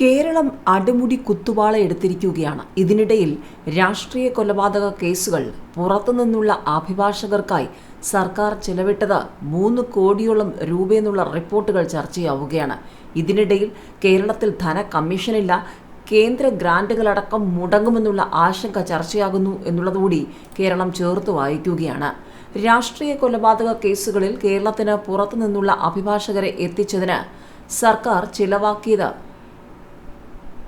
കേരളം അടിമുടി കുത്തുവാള എടുത്തിരിക്കുകയാണ്. ഇതിനിടയിൽ രാഷ്ട്രീയ കൊലപാതക കേസുകൾ പുറത്തുനിന്നുള്ള അഭിഭാഷകർക്കായി സർക്കാർ ചെലവിട്ടത് മൂന്ന് കോടിയോളം രൂപയെന്നുള്ള റിപ്പോർട്ടുകൾ ചർച്ചയാവുകയാണ്. ഇതിനിടയിൽ കേരളത്തിൽ ധന കമ്മീഷനില്ല കേന്ദ്ര ഗ്രാന്റുകളടക്കം മുടങ്ങുമെന്നുള്ള ആശങ്ക ചർച്ചയാകുന്നു എന്നുള്ളതുകൂടി കേരളം ചേർത്ത് വായിക്കുകയാണ്. രാഷ്ട്രീയ കൊലപാതക കേസുകളിൽ കേരളത്തിന് പുറത്തുനിന്നുള്ള അഭിഭാഷകരെ എത്തിച്ചതിന് സർക്കാർ ചിലവാക്കിയത്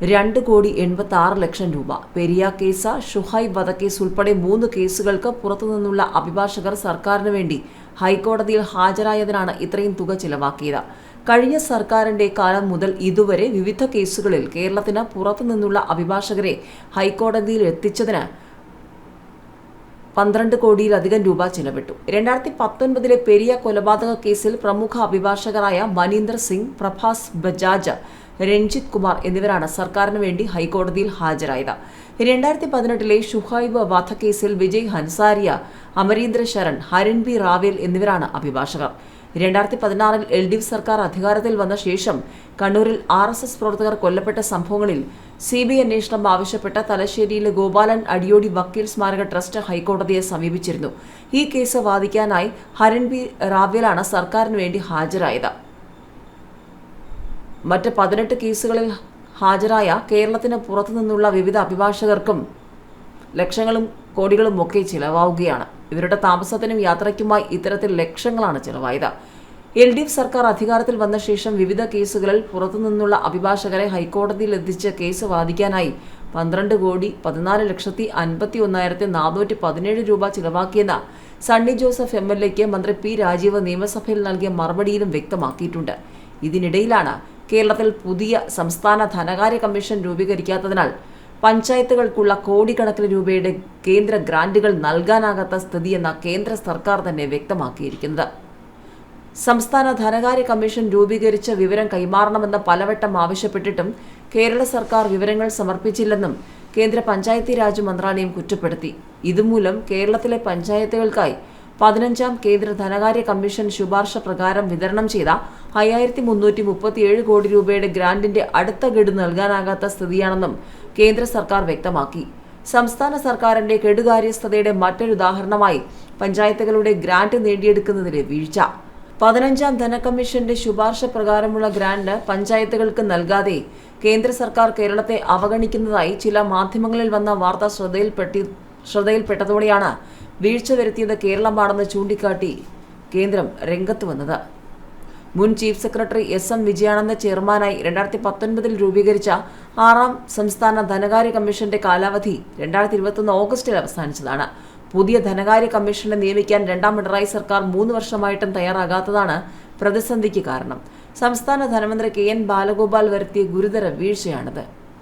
രണ്ട് കോടി എൺപത്തി ആറ് ലക്ഷം രൂപ. പെരിയ കേസ് ഷുഹൈബ് വധക്കേസ് ഉൾപ്പെടെ മൂന്ന് കേസുകൾക്ക് പുറത്തുനിന്നുള്ള അഭിഭാഷകർ സർക്കാരിന് വേണ്ടി ഹൈക്കോടതിയിൽ ഹാജരായതിനാണ് ഇത്രയും തുക ചിലവാക്കിയത്. കഴിഞ്ഞ സർക്കാരിന്റെ കാലം മുതൽ ഇതുവരെ വിവിധ കേസുകളിൽ കേരളത്തിന് പുറത്തുനിന്നുള്ള അഭിഭാഷകരെ ഹൈക്കോടതിയിൽ എത്തിച്ചതിന് പന്ത്രണ്ട് കോടിയിലധികം രൂപ ചിലവിട്ടു. രണ്ടായിരത്തി പത്തൊൻപതിലെ പെരിയ കൊലപാതക കേസിൽ പ്രമുഖ അഭിഭാഷകരായ മനീന്ദർ സിംഗ് പ്രഭാസ് ബജാജ് രഞ്ജിത് കുമാർ എന്നിവരാണ് സർക്കാരിന് വേണ്ടി ഹൈക്കോടതിയിൽ ഹാജരായത്. രണ്ടായിരത്തി പതിനെട്ടിലെ ഷുഹൈബ് വധക്കേസിൽ വിജയ് ഹൻസാരിയ അമരീന്ദ്ര ശരൺ ഹരൺ ബി റാവേൽ എന്നിവരാണ് അഭിഭാഷകർ. രണ്ടായിരത്തി പതിനാറിൽ എൽ ഡി എഫ് സർക്കാർ അധികാരത്തിൽ വന്ന ശേഷം കണ്ണൂരിൽ ആർ എസ് എസ് പ്രവർത്തകർ കൊല്ലപ്പെട്ട സംഭവങ്ങളിൽ സി ബി അന്വേഷണം ആവശ്യപ്പെട്ട തലശ്ശേരിയിലെ ഗോപാലൻ അടിയോടി വക്കീൽ സ്മാരക ട്രസ്റ്റ് ഹൈക്കോടതിയെ സമീപിച്ചിരുന്നു. ഈ കേസ് വാദിക്കാനായി ഹരൺ ബി റാവേലാണ് സർക്കാരിന് വേണ്ടി ഹാജരായത്. മറ്റ് പതിനെട്ട് കേസുകളിൽ ഹാജരായ കേരളത്തിന് പുറത്തുനിന്നുള്ള വിവിധ അഭിഭാഷകർക്കും ലക്ഷങ്ങളും കോടികളും ഒക്കെ ചിലവാവുകയാണ്. ഇവരുടെ താമസത്തിനും യാത്രയ്ക്കുമായി ഇത്തരത്തിൽ ലക്ഷങ്ങളാണ് ചിലവായത്. എൽ ഡി എഫ് സർക്കാർ അധികാരത്തിൽ വന്ന ശേഷം വിവിധ കേസുകളിൽ പുറത്തുനിന്നുള്ള അഭിഭാഷകരെ ഹൈക്കോടതിയിൽ എത്തിച്ച് കേസ് വാദിക്കാനായി പന്ത്രണ്ട് കോടി പതിനാല് ലക്ഷത്തി അൻപത്തി ഒന്നായിരത്തി നാനൂറ്റി പതിനേഴ് രൂപ ചിലവാക്കിയെന്ന് സണ്ണി ജോസഫ് എം എൽ എക്ക് മന്ത്രി പി രാജീവ് നിയമസഭയിൽ നൽകിയ മറുപടിയിലും വ്യക്തമാക്കിയിട്ടുണ്ട്. ഇതിനിടയിലാണ് കേരളത്തിൽ പുതിയ സംസ്ഥാന ധനകാര്യ കമ്മീഷൻ രൂപീകരിക്കാത്തതിനാൽ പഞ്ചായത്തുകൾക്കുള്ള കോടിക്കണക്കിന് രൂപയുടെ കേന്ദ്ര ഗ്രാന്റുകൾ നൽകാനാകാത്ത സ്ഥിതിയെന്ന കേന്ദ്ര സർക്കാർ തന്നെ വ്യക്തമാക്കിയിരിക്കുന്നത്. സംസ്ഥാന ധനകാര്യ കമ്മീഷൻ രൂപീകരിച്ച വിവരം കൈമാറണമെന്ന് പലവട്ടം ആവശ്യപ്പെട്ടിട്ടും കേരള സർക്കാർ വിവരങ്ങൾ സമർപ്പിച്ചില്ലെന്നും കേന്ദ്ര പഞ്ചായത്തി രാജ് മന്ത്രാലയം കുറ്റപ്പെടുത്തി. ഇതുമൂലം കേരളത്തിലെ പഞ്ചായത്തുകൾക്കായി പതിനഞ്ചാം കേന്ദ്ര ധനകാര്യ കമ്മീഷൻ ശുപാർശ പ്രകാരം വിതരണം ചെയ്ത അയ്യായിരത്തി മുന്നൂറ്റി മുപ്പത്തിയേഴ് കോടി രൂപയുടെ ഗ്രാന്റിന്റെ അടുത്ത ഗഡു നൽകാനാകാത്ത സ്ഥിതിയാണെന്നും കേന്ദ്ര സർക്കാർ വ്യക്തമാക്കി. സംസ്ഥാന സർക്കാരിന്റെ കെടുകാര്യസ്ഥതയുടെ മറ്റൊരു ഉദാഹരണമായി പഞ്ചായത്തുകളുടെ ഗ്രാന്റ് നേടിയെടുക്കുന്നതിലെ വീഴ്ച. പതിനഞ്ചാം ധനകമ്മീഷന്റെ ശുപാർശ പ്രകാരമുള്ള ഗ്രാന്റ് പഞ്ചായത്തുകൾക്ക് നൽകാതെ കേന്ദ്ര സർക്കാർ കേരളത്തെ അവഗണിക്കുന്നതായി ചില മാധ്യമങ്ങളിൽ വന്ന വാർത്ത ശ്രദ്ധയിൽപ്പെട്ടി ശ്രദ്ധയിൽപ്പെട്ടതോടെയാണ് വീഴ്ച വരുത്തിയത് കേരളമാണെന്ന് ചൂണ്ടിക്കാട്ടി കേന്ദ്രം രംഗത്ത് വന്നത്. മുൻ chief secretary S M Vijayananda ചെയർമാനായി രണ്ടായിരത്തി പത്തൊൻപതിൽ രൂപീകരിച്ച ആറാം സംസ്ഥാന ധനകാര്യ കമ്മീഷന്റെ കാലാവധി രണ്ടായിരത്തി ഇരുപത്തൊന്ന് ഓഗസ്റ്റിൽ അവസാനിച്ചതാണ്. പുതിയ ധനകാര്യ കമ്മീഷനെ നിയമിക്കാൻ രണ്ടാം പിണറായി സർക്കാർ മൂന്ന് വർഷമായിട്ടും തയ്യാറാകാത്തതാണ് പ്രതിസന്ധിക്ക് കാരണം. സംസ്ഥാന ധനമന്ത്രി കെ എൻ ബാലഗോപാൽ വരുത്തിയ ഗുരുതര വീഴ്ചയാണിത്.